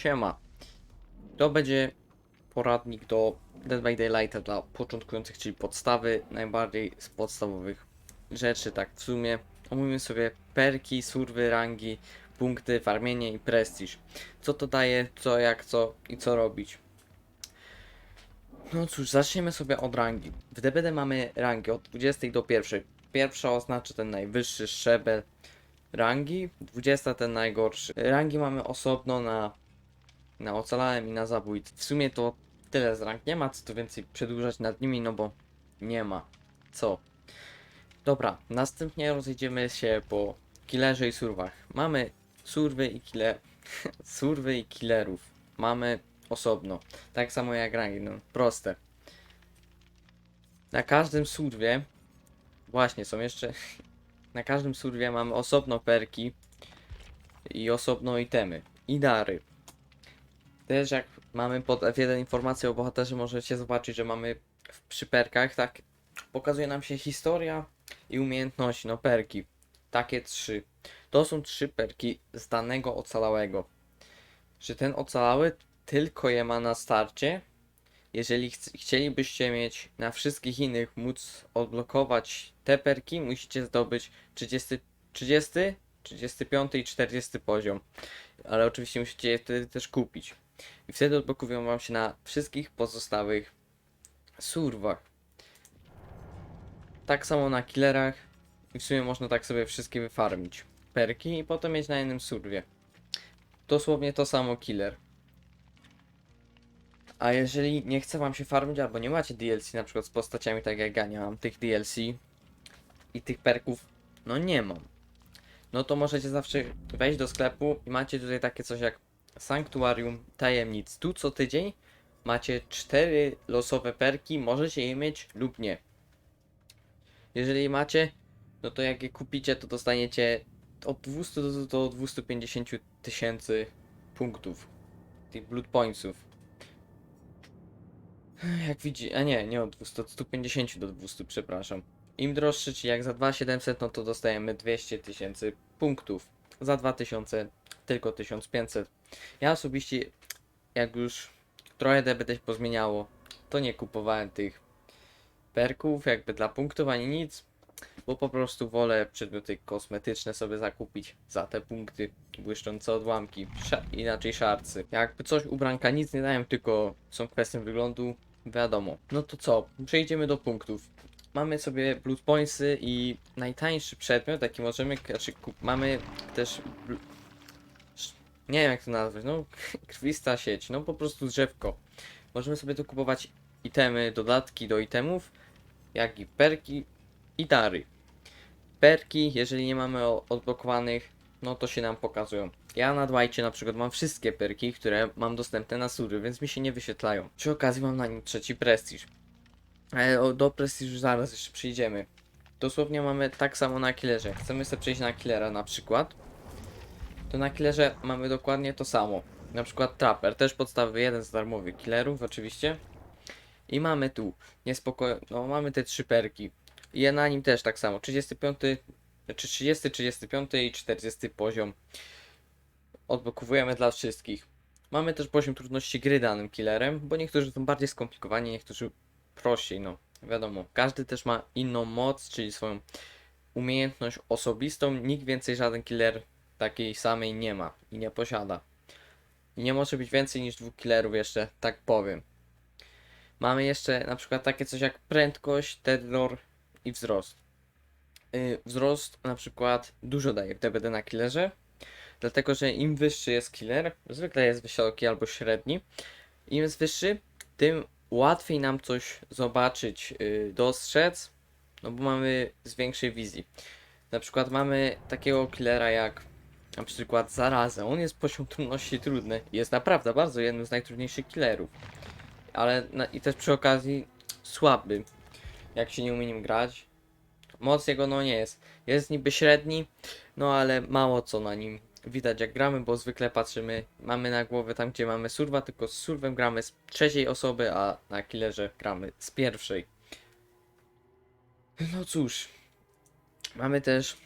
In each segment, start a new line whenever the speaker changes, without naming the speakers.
Siema. To będzie poradnik do Dead by Daylighta dla początkujących, czyli podstawy, najbardziej z podstawowych rzeczy, tak w sumie. Omówimy sobie perki, surwy, rangi, punkty, farmienie i prestiż. Co to daje, co, jak, co i co robić. No cóż, zaczniemy sobie od rangi. W DBD mamy rangi od 20 do 1. Pierwsza oznacza ten najwyższy szczebel rangi, 20 ten najgorszy. Rangi mamy osobno na, na ocalałem i na zabójcy. W sumie to tyle z rank. Nie ma co tu więcej przedłużać nad nimi, no bo nie ma co. Dobra, następnie rozejdziemy się po killerze i surwach. Mamy surwy i killer... surwy i killerów. Mamy osobno. Tak samo jak rangi, no proste. Na każdym surwie właśnie są jeszcze na każdym surwie mamy osobno perki i osobno itemy i dary. Też jak mamy pod F1 informację o bohaterze możecie zobaczyć, że mamy w, przy perkach tak pokazuje nam się historia i umiejętności, no perki. Takie trzy. To są trzy perki z danego ocalałego. Że ten ocalały tylko je ma na starcie. Jeżeli chc- chcielibyście mieć na wszystkich innych móc odblokować te perki, musicie zdobyć 30, 30, 35 i 40 poziom. Ale oczywiście musicie je wtedy też kupić. I wtedy odblokują wam się na wszystkich pozostałych surwach. Tak samo na killerach. I w sumie można tak sobie wszystkie wyfarmić. Perki i potem mieć na jednym surwie. Dosłownie to samo killer. A jeżeli nie chce wam się farmić albo nie macie DLC na przykład z postaciami tak jak ja nie mam tych DLC i tych perków, no nie mam. No to możecie zawsze wejść do sklepu i macie tutaj takie coś jak Sanktuarium Tajemnic. Tu co tydzień macie cztery losowe perki, możecie je mieć lub nie. Jeżeli je macie, no to jak je kupicie, to dostaniecie od 200 do, do 250 tysięcy punktów. Tych blood pointsów. Jak widzi, a nie, nie od 200, od 150 do 200, przepraszam. Im droższy, czyli jak za 2700, no to dostajemy 200 tysięcy punktów. Za 2000 tylko 1500. Ja osobiście, jak już trochę DBD się pozmieniało, to nie kupowałem tych perków jakby dla punktów ani nic, bo po prostu wolę przedmioty kosmetyczne sobie zakupić za te punkty, błyszczące odłamki, inaczej szarcy. Jakby coś ubranka nic nie dają, tylko są kwestią wyglądu, wiadomo. No to co, przejdziemy do punktów. Mamy sobie blood pointsy i najtańszy przedmiot, jaki możemy, znaczy mamy też nie wiem jak to nazwać, no krwista sieć, no po prostu drzewko. Możemy sobie tu kupować itemy, dodatki do itemów, jak i perki i dary. Perki, jeżeli nie mamy odblokowanych, no to się nam pokazują. Ja na Dwightie na przykład mam wszystkie perki, które mam dostępne na sury, więc mi się nie wyświetlają. Przy okazji mam na nim trzeci prestiż. Ale do prestiżu zaraz jeszcze przyjdziemy. Dosłownie mamy tak samo na killerze. Chcemy sobie przejść na killera na przykład. To na killerze mamy dokładnie to samo. Na przykład Trapper, też podstawy jeden z darmowych killerów oczywiście. I mamy tu niespokojnie, no mamy te trzy perki. I na nim też tak samo. 35, znaczy 30, 35 i 40 poziom. Odblokowujemy dla wszystkich. Mamy też poziom trudności gry danym killerem, bo niektórzy są bardziej skomplikowani, niektórzy prościej, no wiadomo. Każdy też ma inną moc, czyli swoją umiejętność osobistą. Nikt więcej żaden killer takiej samej nie ma i nie posiada. I nie może być więcej niż dwóch killerów jeszcze, tak powiem. Mamy jeszcze na przykład takie coś jak prędkość, terror i wzrost. Yy, wzrost na przykład dużo daje w DBD na killerze, dlatego że im wyższy jest killer, zwykle jest wysoki albo średni, im jest wyższy, tym łatwiej nam coś zobaczyć, yy, dostrzec, no bo mamy z większej wizji. Na przykład mamy takiego killera jak na przykład Zarazę. On jest poziom trudności trudny. Jest naprawdę bardzo jednym z najtrudniejszych killerów. Ale na, i też przy okazji słaby, jak się nie umie nim grać. Moc jego no nie jest. Jest niby średni, no ale mało co na nim widać jak gramy, bo zwykle patrzymy, mamy na głowie tam gdzie mamy surwa, tylko z surwem gramy z trzeciej osoby, a na killerze gramy z pierwszej. No cóż, mamy też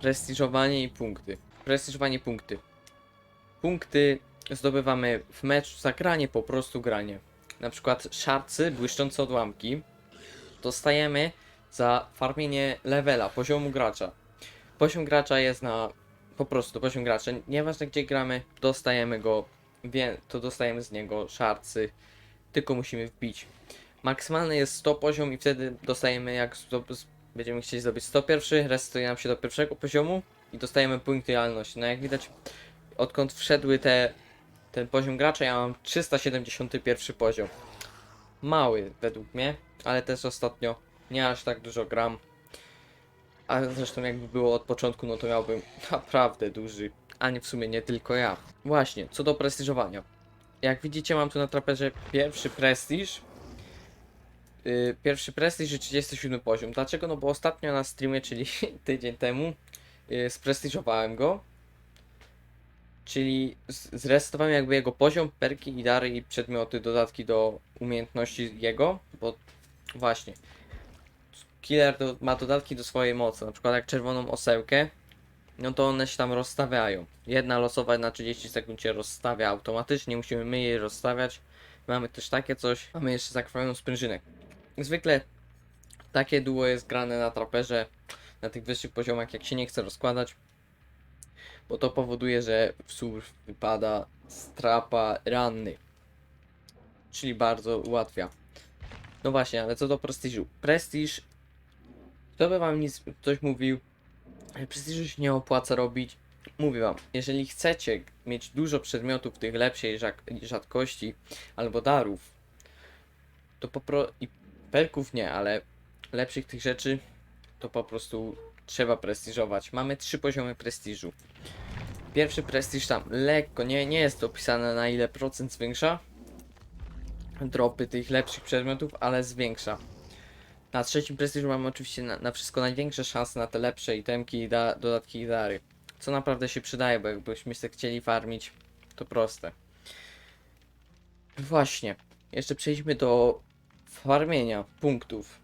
prestiżowanie i punkty. Prestiżowanie punkty. Punkty zdobywamy w meczu za granie, po prostu granie. Na przykład szarcy, błyszczące odłamki dostajemy za farmienie levela, poziomu gracza. Poziom gracza jest na po prostu poziom gracza. Nieważne gdzie gramy, dostajemy go, to dostajemy z niego szarcy, tylko musimy wbić. Maksymalny jest 100 poziom i wtedy dostajemy jak będziemy chcieli zdobyć 101, resetuje nam się do pierwszego poziomu i dostajemy punkty realności. No jak widać, odkąd wszedły te, ten poziom gracza, ja mam 371 poziom. Mały według mnie, ale też ostatnio nie aż tak dużo gram. A zresztą jakby było od początku, no to miałbym naprawdę duży, a nie w sumie nie tylko ja. Właśnie, co do prestiżowania. Jak widzicie mam tu na traperze pierwszy prestiż. Yy, pierwszy prestiż i 37 poziom. Dlaczego? No bo ostatnio na streamie, czyli tydzień temu, sprestiżowałem go. Czyli zresetowałem jakby jego poziom, perki i dary i przedmioty, dodatki do umiejętności jego, bo właśnie killer do, ma dodatki do swojej mocy, na przykład jak czerwoną osełkę, no to one się tam rozstawiają. Jedna losowa na 30 sekund się rozstawia automatycznie, musimy my jej rozstawiać. Mamy też takie coś, mamy jeszcze zakrwawioną sprężynę. Zwykle takie duo jest grane na traperze, na tych wyższych poziomach, jak się nie chce rozkładać, bo to powoduje, że w surf wypada strapa ranny, czyli bardzo ułatwia. No właśnie, ale co do prestiżu. Prestiż kto by wam nic, ktoś mówił, prestiżu się nie opłaca robić. Mówię wam, jeżeli chcecie mieć dużo przedmiotów tych lepszej rzadkości albo darów, to po pro... i perków nie, ale lepszych tych rzeczy, to po prostu trzeba prestiżować. Mamy trzy poziomy prestiżu. Pierwszy prestiż tam lekko, nie, nie jest opisane na ile procent zwiększa dropy tych lepszych przedmiotów, ale zwiększa. Na trzecim prestiżu mamy oczywiście na, na wszystko największe szanse na te lepsze itemki, i da, dodatki i dary. Co naprawdę się przydaje, bo jakbyśmy się chcieli farmić, to proste. Właśnie, jeszcze przejdźmy do farmienia punktów.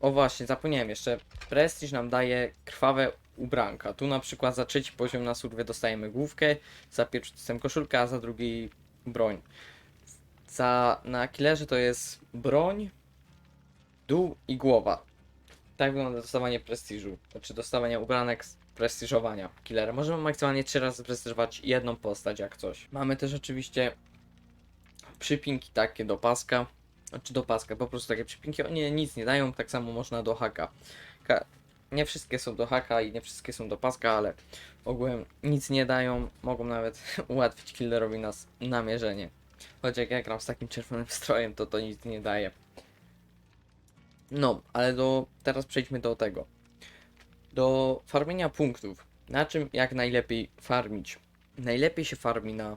O właśnie, zapomniałem jeszcze. Prestiż nam daje krwawe ubranka. Tu na przykład za trzeci poziom na surwie dostajemy główkę, za pierwszy dostajemy koszulkę, a za drugi broń. Za, na killerze to jest broń, dół i głowa. Tak wygląda dostawanie prestiżu, znaczy dostawanie ubranek z prestiżowania killera. Możemy maksymalnie trzy razy prestiżować jedną postać jak coś. Mamy też oczywiście przypinki takie do paska, znaczy do paska, po prostu takie przypinki, one nic nie dają, tak samo można do haka. Ka nie wszystkie są do haka i nie wszystkie są do paska, ale ogółem nic nie dają, mogą nawet ułatwić killerowi nas namierzenie. Choć jak ja gram z takim czerwonym strojem, to to nic nie daje. No, ale do, teraz przejdźmy do tego. Do farmienia punktów. Na czym jak najlepiej farmić? Najlepiej się farmi na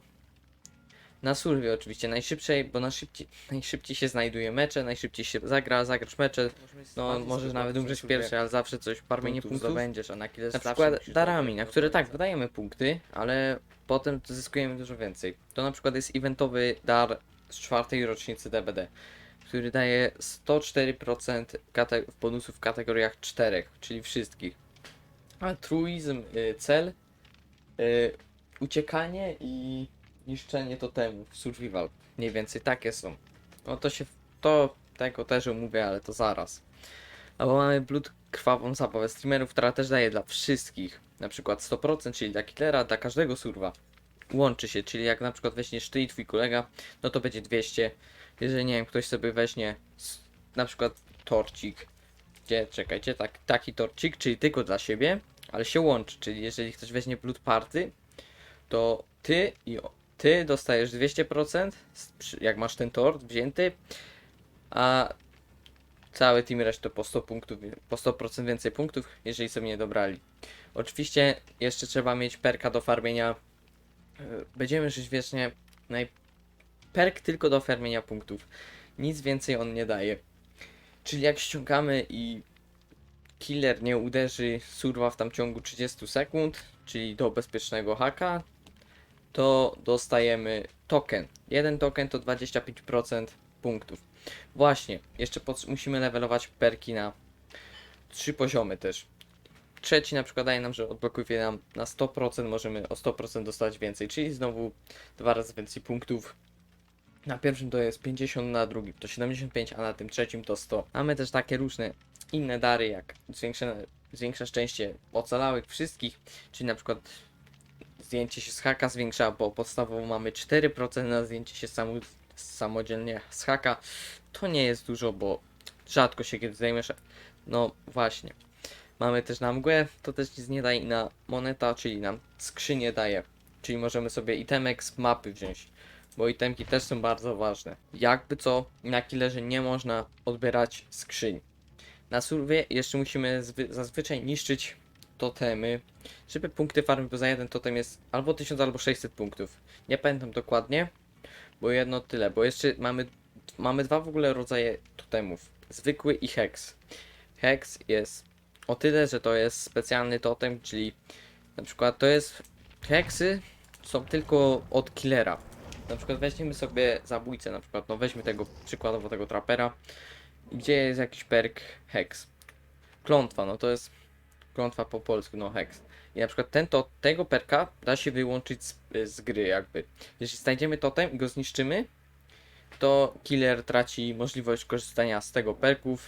na surwie oczywiście, najszybciej, bo na szybciej, najszybciej się znajduje mecze, najszybciej się zagra, zagrasz mecze, no możesz nawet umrzeć pierwszy, ale zawsze coś farmienie punktów
zdobędziesz, a na kile
na przykład darami, na które tak, wydajemy punkty, ale potem zyskujemy dużo więcej. To na przykład jest eventowy dar z czwartej rocznicy DBD, który daje 104% kate- bonusów w kategoriach czterech, czyli wszystkich. Altruizm, y, cel, y, uciekanie i niszczenie totemów, survival. Mniej więcej takie są. No to się, to tego też omówię, ale to zaraz. Albo mamy blood krwawą zabawę streamerów, która też daje dla wszystkich. Na przykład 100%, czyli dla killera, dla każdego surwa. Łączy się, czyli jak na przykład weźmiesz ty i twój kolega, no to będzie 200. Jeżeli nie wiem, ktoś sobie weźmie na przykład torcik, gdzie, czekajcie, tak, taki torcik, czyli tylko dla siebie, ale się łączy, czyli jeżeli ktoś weźmie blood party, to ty i ty dostajesz 200%, s- przy- jak masz ten tort wzięty, a cały team resztę po 100 punktów, po 100% więcej punktów, jeżeli sobie nie dobrali. Oczywiście jeszcze trzeba mieć perka do farmienia. e, Będziemy żyć wiecznie. Naj... Perk tylko do farmienia punktów. Nic więcej on nie daje. Czyli jak ściągamy i killer nie uderzy surwa w tam ciągu 30 sekund, czyli do bezpiecznego haka, to dostajemy token. Jeden token to 25% punktów. Właśnie, jeszcze musimy levelować perki na trzy poziomy też. trzeci na przykład daje nam, że odblokuje nam na 100%, możemy o 100% dostać więcej, czyli znowu dwa razy więcej punktów. Na pierwszym to jest 50, na drugim to 75, a na tym trzecim to 100. Mamy też takie różne inne dary, jak zwiększa szczęście ocalałych wszystkich, czyli na przykład zdjęcie się z haka zwiększa, bo podstawowo mamy 4% na zdjęcie się samu, samodzielnie z haka. To nie jest dużo, bo rzadko się kiedy zdejmiesz. No właśnie. Mamy też na mgłę, to też nic nie daje i na moneta, czyli nam skrzynię daje. Czyli możemy sobie itemek z mapy wziąć, bo itemki też są bardzo ważne. Jakby co, na killerze nie można odbierać skrzyń. Na surwie jeszcze musimy zwy- zazwyczaj niszczyć totemy, żeby punkty farmy, bo za jeden totem jest albo 1000, albo 600 punktów. Nie pamiętam dokładnie, bo jedno tyle, bo jeszcze mamy, mamy dwa w ogóle rodzaje totemów. Zwykły i hex. Hex jest o tyle, że to jest specjalny totem, czyli na przykład to jest heksy są tylko od killera. Na przykład weźmiemy sobie zabójcę, na przykład, no weźmy tego przykładowo tego trapera, gdzie jest jakiś perk hex. Klątwa, no to jest klątwa po polsku, no hex. I na przykład ten to, tego perka da się wyłączyć z, z gry jakby. Jeśli znajdziemy totem i go zniszczymy, to killer traci możliwość korzystania z tego perków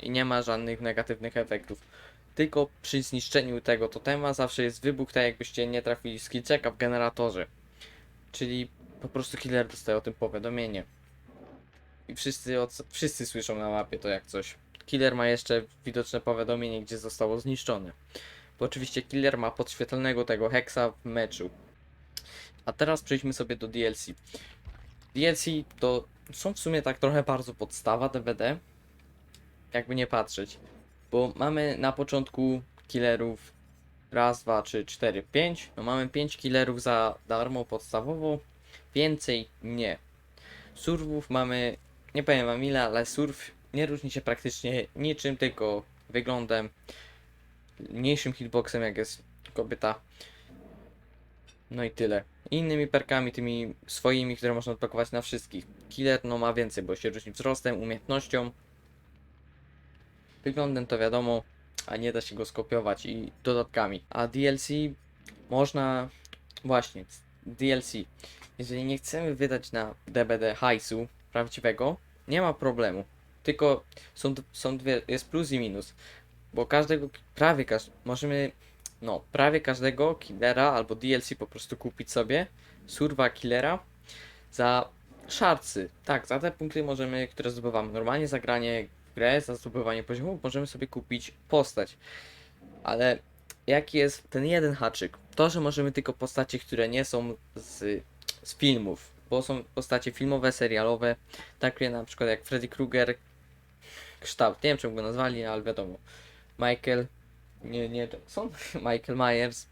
i nie ma żadnych negatywnych efektów. Tylko przy zniszczeniu tego totema zawsze jest wybuch, tak jakbyście nie trafili z killchecka w generatorze. Czyli po prostu killer dostaje o tym powiadomienie. I wszyscy, wszyscy słyszą na mapie to jak coś. Killer ma jeszcze widoczne powiadomienie, gdzie zostało zniszczone. Bo oczywiście killer ma podświetlonego tego hexa w meczu. A teraz przejdźmy sobie do DLC. DLC to są w sumie tak trochę bardzo podstawa DVD. Jakby nie patrzeć. Bo mamy na początku killerów raz, dwa, trzy, cztery, pięć. No mamy pięć killerów za darmo podstawowo. Więcej nie. Surwów mamy, nie powiem wam ile, ale surf nie różni się praktycznie niczym, tylko wyglądem, mniejszym hitboxem jak jest kobieta. No i tyle. Innymi perkami, tymi swoimi, które można odpakować na wszystkich. Killer no ma więcej, bo się różni wzrostem, umiejętnością. Wyglądem to wiadomo, a nie da się go skopiować i dodatkami. A DLC można właśnie DLC. Jeżeli nie chcemy wydać na DBD hajsu prawdziwego, nie ma problemu. Tylko są, są dwie, jest plus i minus. Bo każdego, prawie każd, możemy, no, prawie każdego killera albo DLC po prostu kupić sobie, surwa killera, za szarcy. Tak, za te punkty możemy, które zdobywamy normalnie za granie w grę, za zdobywanie poziomu, możemy sobie kupić postać. Ale jaki jest ten jeden haczyk? To, że możemy tylko postacie, które nie są z, z filmów, bo są postacie filmowe, serialowe, takie na przykład jak Freddy Krueger, kształt, nie wiem czemu go nazwali, ale wiadomo, Michael, nie, nie Jackson, Michael Myers,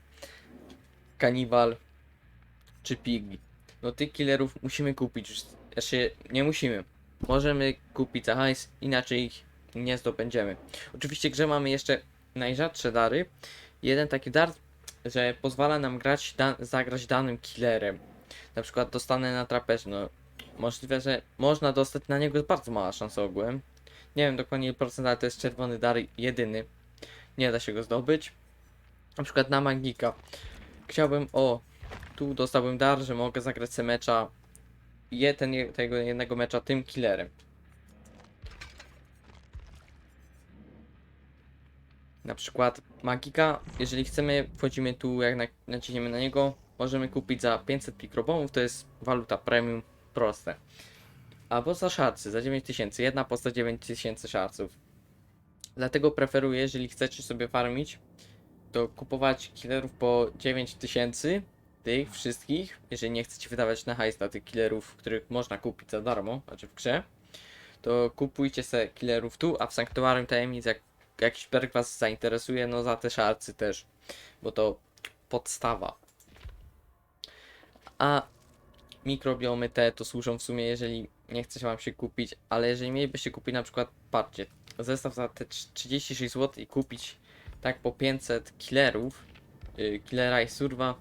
Cannibal, czy Piggy. No tych killerów musimy kupić, znaczy nie musimy, możemy kupić za hajs, inaczej ich nie zdobędziemy. Oczywiście grze mamy jeszcze najrzadsze dary, jeden taki dar, że pozwala nam grać, da, zagrać danym killerem. Na przykład dostanę na traperze, no możliwe, że można dostać na niego bardzo mała szansa ogółem. Nie wiem dokładnie procent, ale to jest czerwony dar jedyny. Nie da się go zdobyć. Na przykład na Magika. Chciałbym, o, tu dostałbym dar, że mogę zagrać se mecza, je, ten, tego jednego mecza tym killerem. Na przykład Magika, jeżeli chcemy, wchodzimy tu, jak na, naciśniemy na niego, możemy kupić za 500 pikrobonów, to jest waluta premium, proste. Albo za szarcy, za 9000, jedna postać 9000 szarców. Dlatego preferuję, jeżeli chcecie sobie farmić, to kupować killerów po 9000, tych wszystkich, jeżeli nie chcecie wydawać na hajs na tych killerów, których można kupić za darmo, znaczy w grze, to kupujcie se killerów tu, a w Sanktuarium Tajemnic jak jakiś perk was zainteresuje, no za te szarcy też, bo to podstawa. A mikrobiomy te to służą w sumie, jeżeli nie chce się wam się kupić, ale jeżeli mielibyście kupić na przykład, patrzcie, zestaw za te trz- 36 zł i kupić tak po 500 killerów, yy, killera i surwa,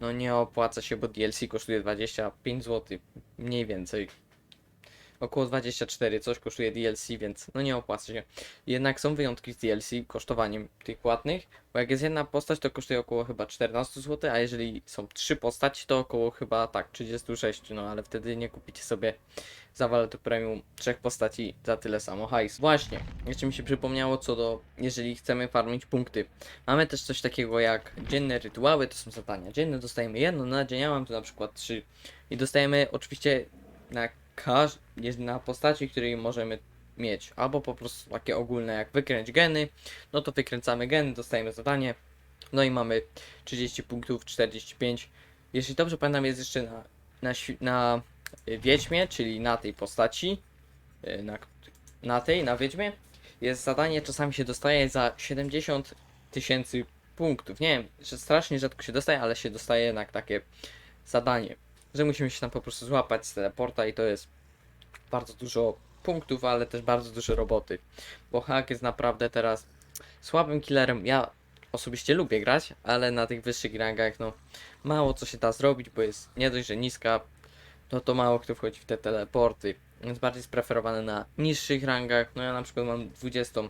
no nie opłaca się, bo DLC kosztuje 25 zł, mniej więcej. Około 24, coś kosztuje DLC, więc no nie opłaca się. Jednak są wyjątki z DLC kosztowaniem tych płatnych, bo jak jest jedna postać, to kosztuje około chyba 14 zł, a jeżeli są trzy postaci, to około chyba tak 36, no ale wtedy nie kupicie sobie za walutę premium trzech postaci za tyle samo hajs. Właśnie, jeszcze mi się przypomniało co do, jeżeli chcemy farmić punkty. Mamy też coś takiego jak dzienne rytuały, to są zadania dzienne, dostajemy jedno na dzień, ja mam tu na przykład trzy i dostajemy oczywiście na każ na postaci, której możemy mieć, albo po prostu takie ogólne jak wykręć geny, no to wykręcamy geny, dostajemy zadanie, no i mamy 30 punktów, 45. Jeśli dobrze pamiętam, jest jeszcze na, na, na y, Wiedźmie, czyli na tej postaci, y, na, na tej, na Wiedźmie, jest zadanie, czasami się dostaje za 70 tysięcy punktów. Nie wiem, że strasznie rzadko się dostaje, ale się dostaje jednak takie zadanie, że musimy się tam po prostu złapać z teleporta i to jest bardzo dużo punktów, ale też bardzo dużo roboty, bo hack jest naprawdę teraz słabym killerem. Ja osobiście lubię grać, ale na tych wyższych rangach no mało co się da zrobić, bo jest nie dość, że niska, no to mało kto wchodzi w te teleporty. Jest bardziej spreferowany na niższych rangach. No ja na przykład mam 20,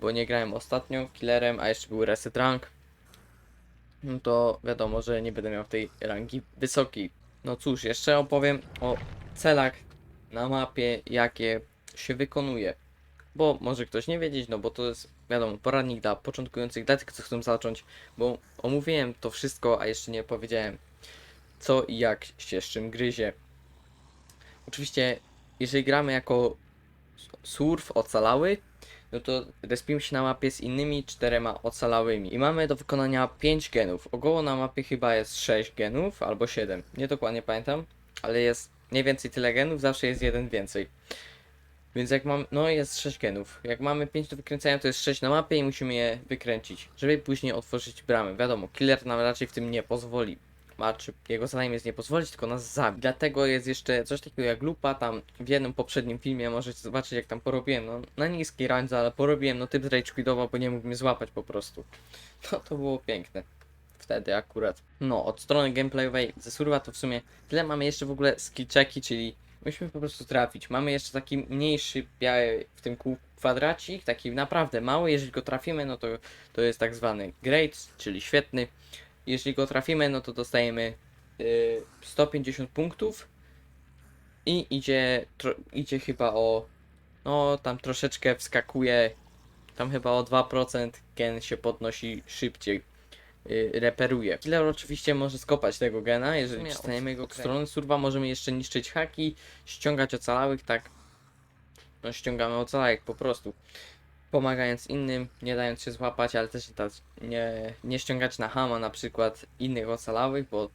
bo nie grałem ostatnio killerem, a jeszcze był reset rank. No to wiadomo, że nie będę miał tej rangi wysokiej. No cóż, jeszcze opowiem o celach na mapie, jakie się wykonuje. Bo może ktoś nie wiedzieć, no bo to jest, wiadomo, poradnik dla początkujących, dla tych, co chcą zacząć, bo omówiłem to wszystko, a jeszcze nie powiedziałem, co i jak się z czym gryzie. Oczywiście, jeżeli gramy jako surf ocalały, no to respimy się na mapie z innymi czterema ocalałymi. I mamy do wykonania 5 genów. Około na mapie chyba jest 6 genów albo 7. Nie dokładnie pamiętam, ale jest mniej więcej tyle genów, zawsze jest jeden więcej. Więc jak mam, no jest 6 genów. Jak mamy 5 do wykręcenia, to jest 6 na mapie i musimy je wykręcić, żeby później otworzyć bramę. Wiadomo, killer nam raczej w tym nie pozwoli. A czy jego zadaniem jest nie pozwolić, tylko nas zabić. Dlatego jest jeszcze coś takiego jak lupa. Tam w jednym poprzednim filmie możecie zobaczyć, jak tam porobiłem. No, na niskiej randze, ale porobiłem. No typ rage quitował, bo nie mógł mnie złapać po prostu. No to było piękne. Wtedy akurat. No, od strony gameplayowej ze surwa to w sumie tyle. Mamy jeszcze w ogóle skill czyli musimy po prostu trafić. Mamy jeszcze taki mniejszy biały w tym kółku kwadracik, taki naprawdę mały. Jeżeli go trafimy, no to to jest tak zwany great, czyli świetny. Jeśli go trafimy, no to dostajemy y, 150 punktów i idzie, tro, idzie chyba o, no tam troszeczkę wskakuje, tam chyba o 2% gen się podnosi szybciej, y, reperuje. Killer oczywiście może skopać tego gena, jeżeli
sumie
przestaniemy go
okej.
strony surwa, możemy jeszcze niszczyć haki, ściągać ocalałych, tak, no ściągamy ocalałych po prostu pomagając innym, nie dając się złapać, ale też nie, nie ściągać na hama na przykład innych ocalałych, bo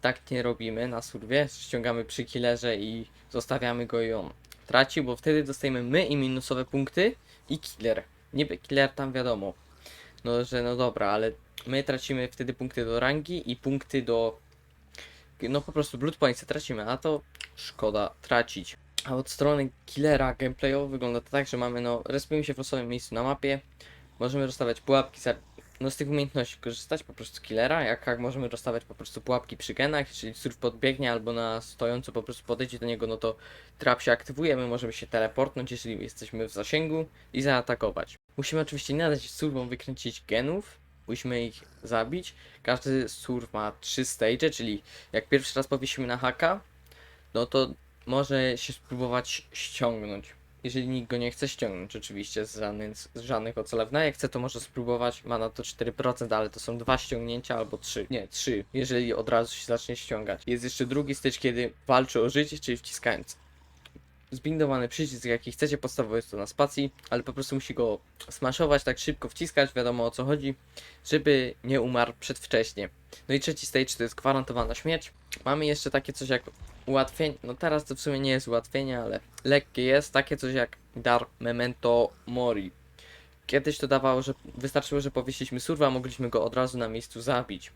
tak nie robimy na surwie, ściągamy przy killerze i zostawiamy go i on traci, bo wtedy dostajemy my i minusowe punkty i killer. Niby killer tam wiadomo, no że no dobra, ale my tracimy wtedy punkty do rangi i punkty do no po prostu blood points tracimy, a to szkoda tracić. A od strony killera gameplayowo wygląda to tak, że mamy no, respimy się w osobnym miejscu na mapie, możemy rozstawiać pułapki, za, no z tych umiejętności korzystać po prostu killera, jak, jak możemy rozstawiać po prostu pułapki przy genach, czyli surf podbiegnie albo na stojąco po prostu podejdzie do niego, no to trap się aktywuje, my możemy się teleportnąć, jeżeli jesteśmy w zasięgu i zaatakować. Musimy oczywiście nie dać surfom wykręcić genów, musimy ich zabić. Każdy surf ma trzy stage, czyli jak pierwszy raz powiesimy na haka, no to może się spróbować ściągnąć. Jeżeli nikt go nie chce ściągnąć, oczywiście z żadnych, z żadnych ocalew. No jak chce, to może spróbować. Ma na to 4%, ale to są dwa ściągnięcia albo trzy. Nie, trzy, jeżeli od razu się zacznie ściągać. Jest jeszcze drugi stycz, kiedy walczy o życie, czyli wciskając zbindowany przycisk, jaki chcecie, podstawowy jest to na spacji, ale po prostu musi go smashować, tak szybko wciskać, wiadomo o co chodzi, żeby nie umarł przedwcześnie. No i trzeci stage to jest gwarantowana śmierć. Mamy jeszcze takie coś jak ułatwienie, no teraz to w sumie nie jest ułatwienie, ale lekkie jest, takie coś jak dar memento mori. Kiedyś to dawało, że wystarczyło, że powiesiliśmy surwa, mogliśmy go od razu na miejscu zabić.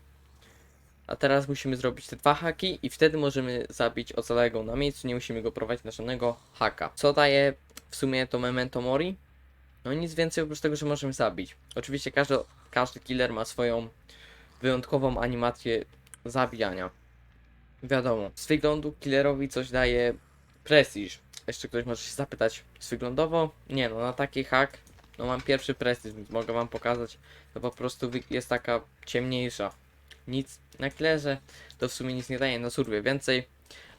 A teraz musimy zrobić te dwa haki i wtedy możemy zabić ocalego na miejscu, nie musimy go prowadzić na żadnego haka. Co daje w sumie to memento mori? No nic więcej oprócz tego, że możemy zabić. Oczywiście każdy, każdy killer ma swoją wyjątkową animację zabijania. Wiadomo, z wyglądu killerowi coś daje prestiż. jeszcze ktoś może się zapytać, jest wyglądowo? Nie no, na taki hak, no mam pierwszy prestiż, więc mogę wam pokazać, to po prostu jest taka ciemniejsza. Nic na klerze, to w sumie nic nie daje na surwie więcej.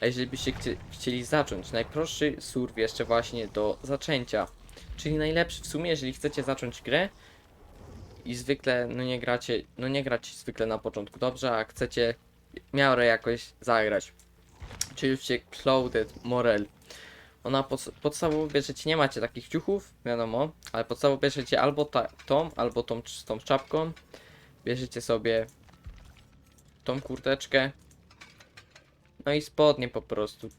A jeżeli byście chci- chcieli zacząć, najprostszy surw jeszcze właśnie do zaczęcia, czyli najlepszy w sumie, jeżeli chcecie zacząć grę i zwykle, no nie gracie, no nie gracie zwykle na początku dobrze, a chcecie miarę jakoś zagrać. Czyli już się Clouded Morel. Ona pod, podstawowo bierzecie, nie macie takich ciuchów, wiadomo, ale podstawowo bierzecie albo ta, tą, albo tą z tą czapką. Bierzecie sobie tą kurteczkę. No i spodnie po prostu.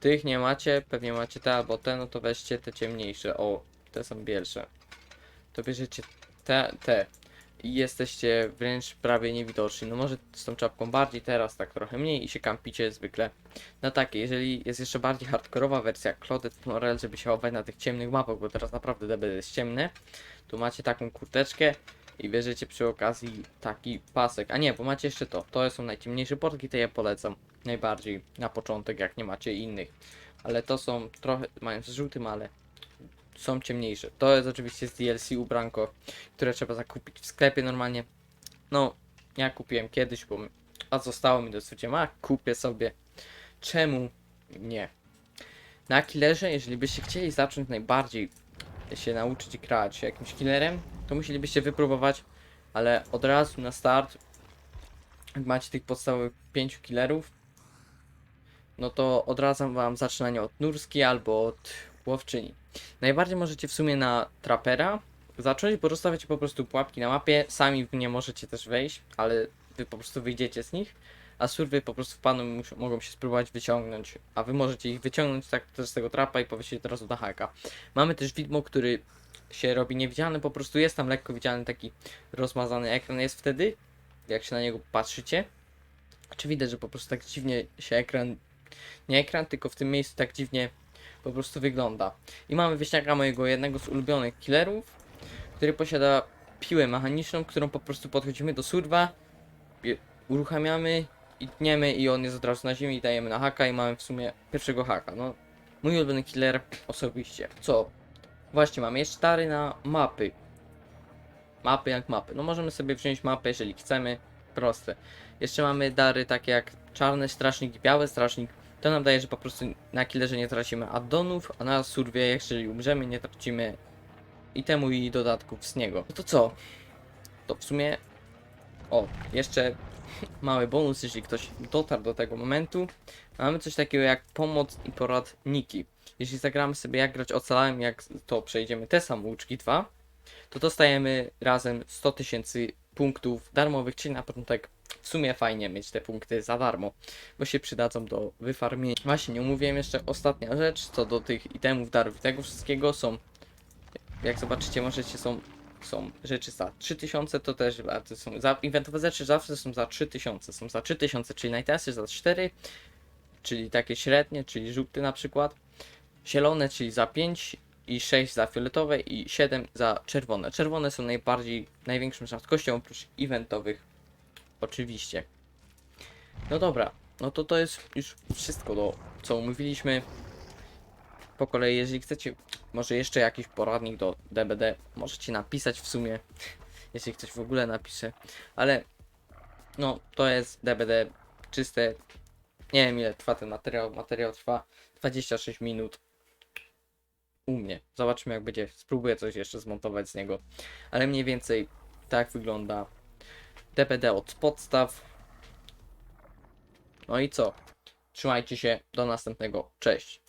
Tych nie macie, pewnie macie te albo te, no to weźcie te ciemniejsze. O, te są bielsze. To bierzecie te, te. I jesteście wręcz prawie niewidoczni. No może z tą czapką bardziej, teraz tak trochę mniej i się kampicie zwykle na takie. Jeżeli jest jeszcze bardziej hardkorowa wersja Clouded Morel, żeby się chować na tych ciemnych mapach, bo teraz naprawdę DB jest ciemne, to macie taką kurteczkę i bierzecie przy okazji taki pasek. A nie, bo macie jeszcze to. To są najciemniejsze portki, te ja polecam najbardziej na początek, jak nie macie innych. Ale to są trochę, mają z żółtym, ale są ciemniejsze. To jest oczywiście z DLC ubranko, które trzeba zakupić w sklepie normalnie. No, ja kupiłem kiedyś, bo a zostało mi do stwierdzenia, a kupię sobie. Czemu nie? Na killerze, jeżeli byście chcieli zacząć najbardziej się nauczyć grać jakimś killerem, to musielibyście wypróbować, ale od razu na start, jak macie tych podstawowych 5 killerów, no to odradzam wam zaczynanie od nurski albo od łowczyni. Najbardziej możecie w sumie na trapera zacząć, bo rozstawiacie po prostu pułapki na mapie, sami w nie możecie też wejść, ale wy po prostu wyjdziecie z nich, a surwy po prostu wpadną i mogą się spróbować wyciągnąć, a wy możecie ich wyciągnąć tak też z tego trapa i powiesić od razu na haka. Mamy też widmo, który się robi niewidzialny, po prostu jest tam lekko widzialny taki rozmazany ekran jest wtedy, jak się na niego patrzycie. Czy widać, że po prostu tak dziwnie się ekran, nie ekran, tylko w tym miejscu tak dziwnie po prostu wygląda. I mamy wieśniaka mojego jednego z ulubionych killerów, który posiada piłę mechaniczną, którą po prostu podchodzimy do surwa, uruchamiamy i tniemy i on jest od razu na ziemi i dajemy na haka i mamy w sumie pierwszego haka. No, mój ulubiony killer osobiście. Co? Właśnie, mamy jeszcze dary na mapy. Mapy jak mapy. No możemy sobie wziąć mapę, jeżeli chcemy. Proste. Jeszcze mamy dary takie jak czarny strażnik biały strażnik. To nam daje, że po prostu na killerze nie tracimy addonów, a na surwie, jeżeli umrzemy, nie tracimy itemu i dodatków z niego. No to co? To w sumie... O, jeszcze mały bonus, jeśli ktoś dotarł do tego momentu. Mamy coś takiego jak pomoc i poradniki. Jeśli zagramy sobie jak grać ocalałem, jak to przejdziemy te samouczki 2, to dostajemy razem 100 tysięcy punktów darmowych, czyli na początek w sumie fajnie mieć te punkty za darmo, bo się przydadzą do wyfarmienia. Właśnie, nie omówiłem jeszcze ostatnia rzecz, co do tych itemów, darów tego wszystkiego są, jak zobaczycie, możecie są, są rzeczy za 3000, to też bardzo są, za eventowe rzeczy zawsze są za 3000, są za 3000, czyli najtańsze za 4, czyli takie średnie, czyli żółty na przykład, zielone, czyli za 5 i 6 za fioletowe i 7 za czerwone. Czerwone są najbardziej, największą rzadkością oprócz eventowych oczywiście. No dobra, no to to jest już wszystko, do, co omówiliśmy. Po kolei, jeżeli chcecie, może jeszcze jakiś poradnik do DBD, możecie napisać w sumie, jeśli ktoś w ogóle napisze, ale no to jest DBD czyste, nie wiem ile trwa ten materiał, materiał trwa 26 minut u mnie. Zobaczymy jak będzie, spróbuję coś jeszcze zmontować z niego, ale mniej więcej tak wygląda DPD od podstaw. No i co? Trzymajcie się, do następnego. Cześć.